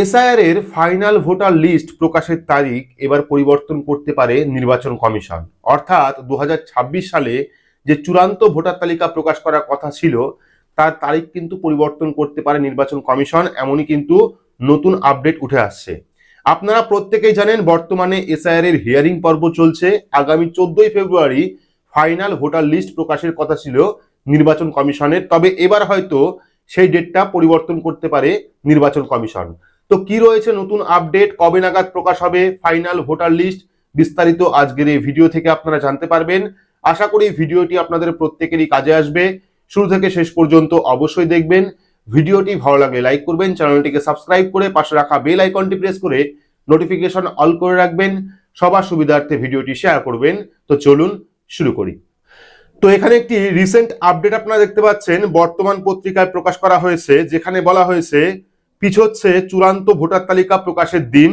SIR এর final voter list প্রকাশের তারিখ এবার পরিবর্তন করতে পারে নির্বাচন কমিশন। অর্থাৎ দুহাজার ছাব্বিশ সালে যে চূড়ান্ত ভোটার তালিকা প্রকাশ করার কথা ছিল, তার তারিখ কিন্তু পরিবর্তন করতে পারে নির্বাচন কমিশন, এমনই কিন্তু নতুন আপডেট উঠে আসছে। আপনারা প্রত্যেকেই জানেন বর্তমানে এসআইআর এর হিয়ারিং পর্ব চলছে। আগামী চোদ্দই ফেব্রুয়ারি ফাইনাল ভোটার লিস্ট প্রকাশের কথা ছিল নির্বাচন কমিশনের, তবে এবার হয়তো সেই ডেটটা পরিবর্তন করতে পারে নির্বাচন কমিশন। তো কি রয়েছে নতুন আপডেট কবে নাগাদ প্রকাশ হবে ফাইনাল ভোটার লিস্ট বিস্তারিত আজকের এই ভিডিও থেকে আপনারা জানতে পারবেন। আশা করি ভিডিওটি আপনাদের প্রত্যেকেরই কাজে আসবে। শুরু থেকে শেষ পর্যন্ত অবশ্যই দেখবেন। ভিডিওটি ভালো লাগলে লাইক করবেন চ্যানেলটিকে সাবস্ক্রাইব করে পাশে রাখা বেল আইকনটি প্রেস করে নোটিফিকেশন অল করে রাখবেন। সবার সুবিধার্থে ভিডিওটি শেয়ার করবেন। তো চলুন শুরু করি। তো এখানে একটি রিসেন্ট আপডেট আপনারা দেখতে পাচ্ছেন। বর্তমান পত্রিকায় প্রকাশ করা হয়েছে, যেখানে বলা হয়েছে পিছোচ্ছে চূড়ান্ত ভোটার তালিকা প্রকাশের দিন।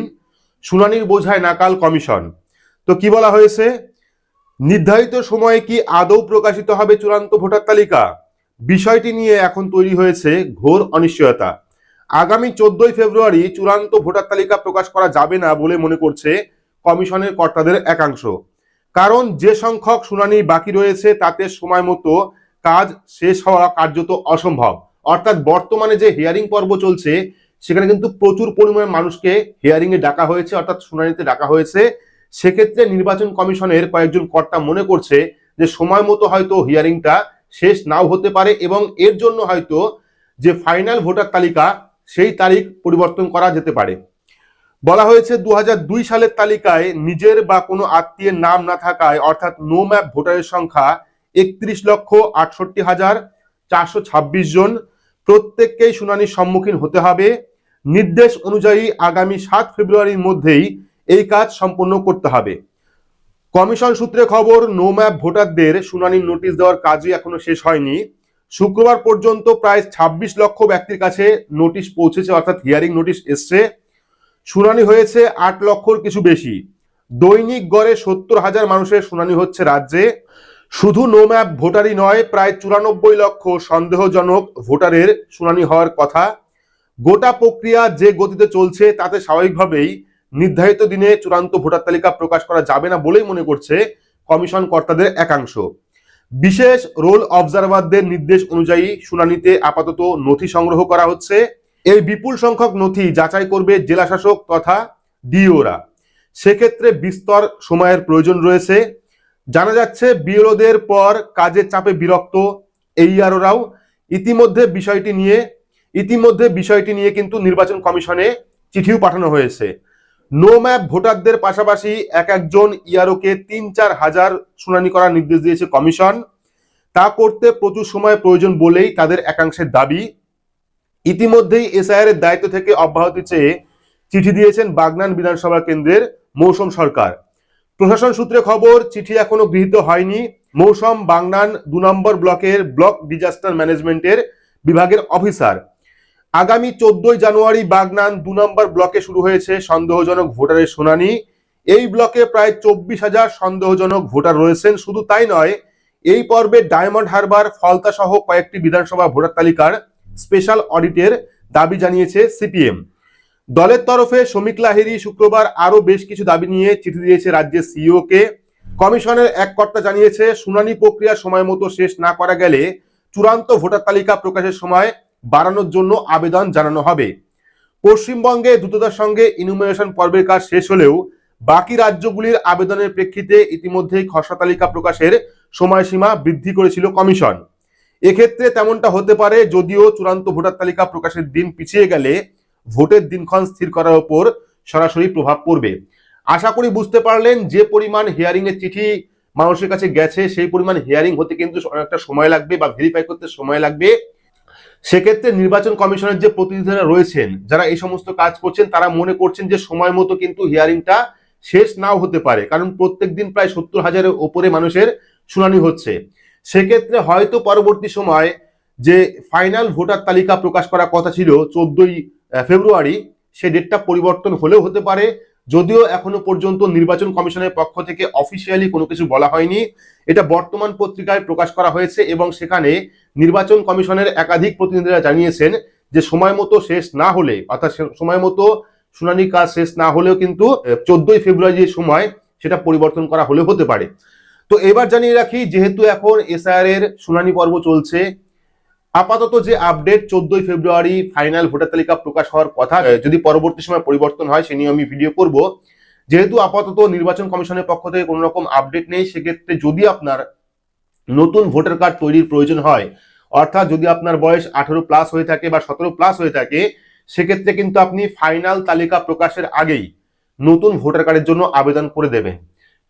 শুনানির বোঝায় নাকাল কমিশন। তো কি বলা হয়েছে? নির্ধারিত সময়ে কি আদৌ প্রকাশিত হবে চূড়ান্ত ভোটার তালিকা? বিষয়টি নিয়ে এখন তৈরি হয়েছে ঘোর অনিশ্চয়তা। আগামী চোদ্দই ফেব্রুয়ারি চূড়ান্ত ভোটার তালিকা প্রকাশ করা যাবে না বলে মনে করছে কমিশনের কর্তাদের একাংশ। কারণ যে সংখ্যক শুনানি বাকি রয়েছে, তাতে সময় মতো কাজ শেষ হওয়া কার্যত অসম্ভব। অর্থাৎ বর্তমানে যে হিয়ারিং পর্ব চলছে, সেখানে কিন্তু প্রচুর পরিমাণে মানুষকে হিয়ারিং এ ডাকা হয়েছে, অর্থাৎ শুনানিতে ডাকা হয়েছে। সেক্ষেত্রে নির্বাচন কমিশনের কয়েকজন কর্তা মনে করছে যে সময় মতো হয়তো হিয়ারিংটা শেষ নাও হতে পারে এবং এর জন্য হয়তো যে ফাইনাল ভোটার তালিকা, সেই তারিখ পরিবর্তন করা যেতে পারে। বলা হয়েছে দু হাজার দুই সালের তালিকায় নিজের বা কোনো আত্মীয়ের নাম না থাকায়, অর্থাৎ নো ম্যাপ ভোটারের সংখ্যা একত্রিশ লক্ষ আটষট্টি হাজার চারশো ছাব্বিশ জন প্রত্যেককেই শুনানির সম্মুখীন হতে হবে। নির্দেশ অনুযায়ী আগামী সাত ফেব্রুয়ারির মধ্যেই এই কাজ সম্পন্ন করতে হবে। কমিশন সূত্রে খবর নো ম্যাপ ভোটারদের শুনানির নোটিশ দেওয়ার কাজই এখনও শেষ হয়নি। শুক্রবার পর্যন্ত প্রায় ছাব্বিশ লক্ষ ব্যক্তির কাছে নোটিশ পৌঁছেছে, অর্থাৎ হিয়ারিং নোটিশ এসছে। শুনানি হয়েছে আট লক্ষর কিছু বেশি। দৈনিক গড়ে সত্তর হাজার মানুষের শুনানি হচ্ছে রাজ্যে। শুধু নো ম্যাপ ভোটারই নয়, প্রায় চুরানব্বই লক্ষ সন্দেহজনক ভোটারের শুনানি হওয়ার কথা। গোটা প্রক্রিয়া যে গতিতে চলছে তাতে স্বাভাবিকভাবেই নির্ধারিত দিনে চূড়ান্ত ভোটার তালিকা প্রকাশ করা যাবে না বলেই মনে করছে কমিশন কর্তাদের একাংশ। বিশেষ রোল অবজারভারদের নির্দেশ অনুযায়ী শুনানিতে আপাতত নথি সংগ্রহ করা হচ্ছে। এই বিপুল সংখ্যক নথি যাচাই করবে জেলা শাসক তথা ডিওরা সেক্ষেত্রে বিস্তর সময়ের প্রয়োজন রয়েছে। জানা যাচ্ছে বিএলওদের পর কাজের চাপে বিরক্ত এই এইআরওরাও ইতিমধ্যে বিষয়টি নিয়ে, ইতিমধ্যে বিষয়টি নিয়ে কিন্তু নির্বাচন কমিশনে চিঠিও পাঠানো হয়েছে। নো ম্যাপ ভোটারদের পাশাপাশি এক একজন ইয়ারোকে তিন চার হাজার শুনানি করার নির্দেশ দিয়েছে কমিশন। তা করতে প্রচুর সময় প্রয়োজন বলেই তাদের একাংশের দাবি। ইতিমধ্যেই এসআইআর এর দায়িত্ব থেকে অব্যাহতি চেয়ে চিঠি দিয়েছেন বাগনান বিধানসভা কেন্দ্রের মৌসুম সরকার। প্রশাসন সূত্রে খবর, চিঠি এখনও গৃহীত হয়নি। মৌসম বাগনান দু নম্বর ব্লকের ব্লক ডিজাস্টার ম্যানেজমেন্টের বিভাগের অফিসার। আগামী চোদ্দই জানুয়ারি বাগনান দু নম্বর ব্লকে শুরু হয়েছে সন্দেহজনক ভোটারের শুনানি। এই ব্লকে প্রায় চব্বিশ হাজার সন্দেহজনক ভোটার রয়েছেন। শুধু তাই নয়, এই পর্বে ডায়মন্ড হারবার ফলতা সহ কয়েকটি বিধানসভা ভোটার তালিকার স্পেশাল অডিটের দাবি জানিয়েছে সিপিএম। দলের তরফে শ্রমিক লাহিরি শুক্রবার আরও বেশ কিছু দাবি নিয়ে চিঠি দিয়েছে রাজ্যের সিইও কে কমিশনের এক কর্তা জানিয়েছে, শুনানি প্রক্রিয়া সময় মতো শেষ না করা গেলে চূড়ান্ত ভোটার তালিকা প্রকাশের সময় বাড়ানোর জন্য আবেদন জানানো হবে। পশ্চিমবঙ্গে দ্রুততার সঙ্গে ইনুমিনেশন পর্বের কাজ শেষ হলেও বাকি রাজ্যগুলির আবেদনের প্রেক্ষিতে ইতিমধ্যেই খসড়া তালিকা প্রকাশের সময়সীমা বৃদ্ধি করেছিল কমিশন। এক্ষেত্রে তেমনটা হতে পারে, যদিও চূড়ান্ত ভোটার তালিকা প্রকাশের দিন পিছিয়ে গেলে ভোটের দিনক্ষণ স্থির করার উপর সরাসরি প্রভাব পড়বে। আশা করি বুঝতে পারলেন, যে পরিমাণ হিয়ারিং এর চিঠি মানুষের কাছে গেছে, সেই পরিমাণ হিয়ারিং হতে কিন্তু অনেকটা সময় লাগবে বা ভেরিফাই করতে সময় লাগবে। সেক্ষেত্রে নির্বাচন কমিশনের যে প্রতিনিধিরা রয়েছেন, যারা এই সমস্ত কাজ করছেন, তারা মনে করছেন যে সময় মতো কিন্তু হিয়ারিংটা শেষ নাও হতে পারে, কারণ প্রত্যেক দিন প্রায় সত্তর হাজারের ওপরে মানুষের শুনানি হচ্ছে। সেক্ষেত্রে হয়তো পরবর্তী সময় যে ফাইনাল ভোটার তালিকা প্রকাশ করার কথা ছিল, চোদ্দই ফেব্রুয়ারি, সে ডেটটা পরিবর্তন হলেও হতে পারে। যদিও এখনও পর্যন্ত নির্বাচন কমিশনের পক্ষ থেকে অফিসিয়ালি কোনো কিছু বলা হয়নি। এটা বর্তমান পত্রিকায় প্রকাশ করা হয়েছে এবং সেখানে নির্বাচন কমিশনের একাধিক প্রতিনিধিরা জানিয়েছেন যে সময় মতো শেষ না হলে, অর্থাৎ সময় মতো শুনানি কাজ শেষ না হলেও কিন্তু চোদ্দই ফেব্রুয়ারি যে সময়, সেটা পরিবর্তন করা হলে হতে পারে। তো এবার জানিয়ে রাখি, যেহেতু এখন এসআইআর এর শুনানি পর্ব চলছে আপাতত যে আপডেট চোদ্দই ফেব্রুয়ারি ফাইনাল ভোটার তালিকা প্রকাশ হওয়ার কথা যদি পরবর্তী সময় পরিবর্তন হয় সে নিয়ে আমি ভিডিও করব। যেহেতু আপাতত নির্বাচন কমিশনের পক্ষ থেকে কোনো রকম আপডেট নেই, সেক্ষেত্রে যদি আপনার নতুন ভোটার কার্ড তৈরির প্রয়োজন হয়, অর্থাৎ যদি আপনার বয়স আঠারো প্লাস হয়ে থাকে বা সতেরো প্লাস হয়ে থাকে, সেক্ষেত্রে কিন্তু আপনি ফাইনাল তালিকা প্রকাশের আগেই নতুন ভোটার কার্ডের জন্য আবেদন করে দেবেন।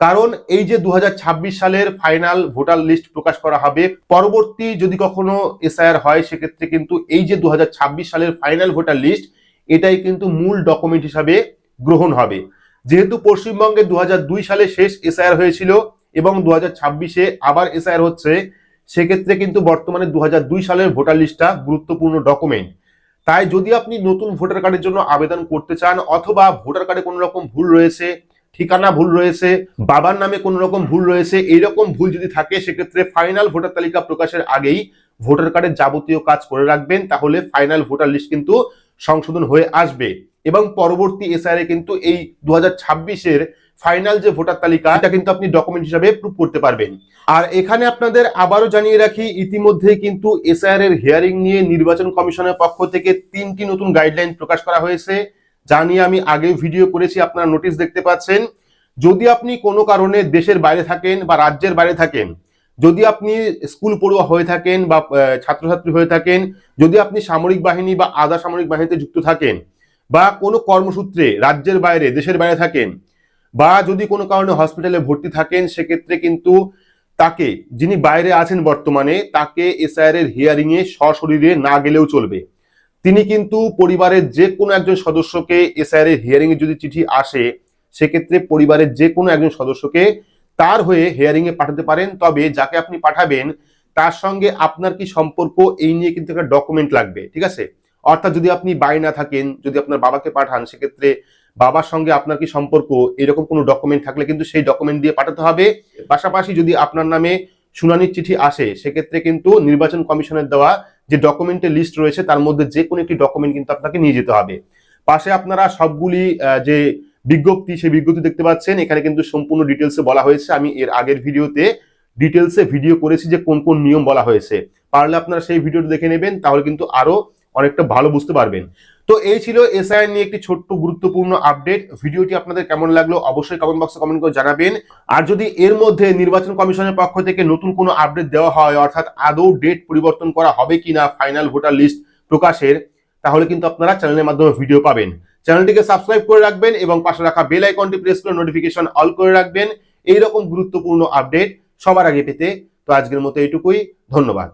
কারণ এই যে দু হাজার ছাব্বিশ সালের ফাইনাল ভোটার লিস্ট প্রকাশ করা হবে, পরবর্তী যদি কখনো এসআইআর হয়, সেক্ষেত্রে কিন্তু এই যে দু হাজার ছাব্বিশ সালের ফাইনাল ভোটার লিস্ট, এটাই কিন্তু মূল ডকুমেন্ট হিসাবে গ্রহণ হবে। যেহেতু পশ্চিমবঙ্গে দু হাজার দুই সালে শেষ এসআইআর হয়েছিল এবং দু ছাব্বিশে আবার এসআইআর হচ্ছে, সেক্ষেত্রে কিন্তু বর্তমানে দু হাজার দুই সালের ভোটার লিস্টটা গুরুত্বপূর্ণ ডকুমেন্ট। তাই যদি আপনি নতুন ভোটার কার্ডের জন্য আবেদন করতে চান অথবা ভোটার কার্ডে কোনো রকম ভুল রয়েছে ঠিকানা ভুল রয়েছে, বাবার নামে কোনো রকম ভুল রয়েছে, এইরকম ভুল যদি থাকে, সেক্ষেত্রে ফাইনাল ভোটার তালিকা প্রকাশের আগেই ভোটার কার্ডের যাবতীয় কাজ করে রাখবেন, তাহলে ফাইনাল ভোটার লিস্ট কিন্তু সংশোধন হয়ে আসবে। এবং পরবর্তী এসআইআর কিন্তু এই দু হাজার ফাইনাল যে ভোটার তালিকা, এটা কিন্তু আপনি ডকুমেন্ট হিসাবে প্রুভ করতে পারবেন। আর এখানে আপনাদের আবারও জানিয়ে রাখি ইতিমধ্যে কিন্তু এসআইআর এর হিয়ারিং নিয়ে নির্বাচন কমিশনের পক্ষ থেকে তিনটি নতুন গাইডলাইন প্রকাশ করা হয়েছে। যা নিয়ে আমি আগে ভিডিও করেছি, আপনারা নোটিশ দেখতে পাচ্ছেন। যদি আপনি কোনো কারণে দেশের বাইরে থাকেন বা রাজ্যের বাইরে থাকেন, যদি আপনি স্কুল পড়ুয়া হয়ে থাকেন বা ছাত্রছাত্রী হয়ে থাকেন, যদি আপনি সামরিক বাহিনী বা আধা সামরিক বাহিনীতে যুক্ত থাকেন বা কোনো কর্মসূত্রে রাজ্যের বাইরে, দেশের বাইরে থাকেন বা যদি কোনো কারণে হসপিটালে ভর্তি থাকেন, সেক্ষেত্রে কিন্তু তাকে, যিনি বাইরে আছেন বর্তমানে, তাকে এসআইআর এর হিয়ারিং এ সশরীরে না গেলেও চলবে। তিনি কিন্তু পরিবারের যে কোনো একজন সদস্যকে এসআইআর এর হিয়ারিং এ যদি চিঠি আসে, সেক্ষেত্রে পরিবারের যে কোনো একজন সদস্যকে তার হয়ে হিয়ারিং এ পাঠাতে পারেন। তবে যাকে আপনি পাঠাবেন, তার সঙ্গে আপনার কি সম্পর্ক, এই নিয়ে কিন্তু একটা ডকুমেন্ট লাগবে, ঠিক আছে? অর্থাৎ যদি আপনি বাই না থাকেন, যদি আপনার বাবাকে পাঠান, সেক্ষেত্রে বাবার সঙ্গে আপনার কি সম্পর্ক, এরকম কোনো ডকুমেন্ট থাকলে কিন্তু সেই ডকুমেন্ট দিয়ে পাঠাতে হবে। পাশাপাশি যদি আপনার নামে শুনানির চিঠি আসে, সেক্ষেত্রে কিন্তু নির্বাচন কমিশনের দেওয়া যে ডকুমেন্টের লিস্ট রয়েছে, তার মধ্যে যে কোনো একটি ডকুমেন্ট কিন্তু আপনাকে নিয়ে যেতে হবে। পাশে আপনারা সবগুলি যে বিজ্ঞপ্তি, সেই বিজ্ঞপ্তি দেখতে পাচ্ছেন। এখানে কিন্তু সম্পূর্ণ ডিটেলসে বলা হয়েছে। আমি এর আগের ভিডিওতে ডিটেলসে ভিডিও করেছি যে কোন কোন নিয়ম বলা হয়েছে। পারলে আপনারা সেই ভিডিওটা দেখে নেবেন, তাহলে কিন্তু আরও অনেকটা ভালো বুঝতে পারবেন। তো এই ছিল এসআইআর নিয়ে একটি ছোট্ট গুরুত্বপূর্ণ আপডেট। ভিডিওটি আপনাদের কেমন লাগল অবশ্যই কমেন্ট বক্সে কমেন্ট করে জানাবেন। আর যদি এর মধ্যে নির্বাচন কমিশনের পক্ষ থেকে নতুন কোনো আপডেট দেওয়া হয়, অর্থাৎ আদৌ ডেট পরিবর্তন করা হবে কিনা ফাইনাল ভোটার লিস্ট প্রকাশের, তাহলে কিন্তু আপনারা চ্যানেলের মাধ্যমে ভিডিও পাবেন। চ্যানেলটিকে সাবস্ক্রাইব করে রাখবেন এবং পাশে রাখা বেল আইকনটি প্রেস করে নোটিফিকেশন অল করে রাখবেন। এইরকম গুরুত্বপূর্ণ আপডেট সবার আগে পেতে। তো আজকের মতো এইটুকুই। ধন্যবাদ।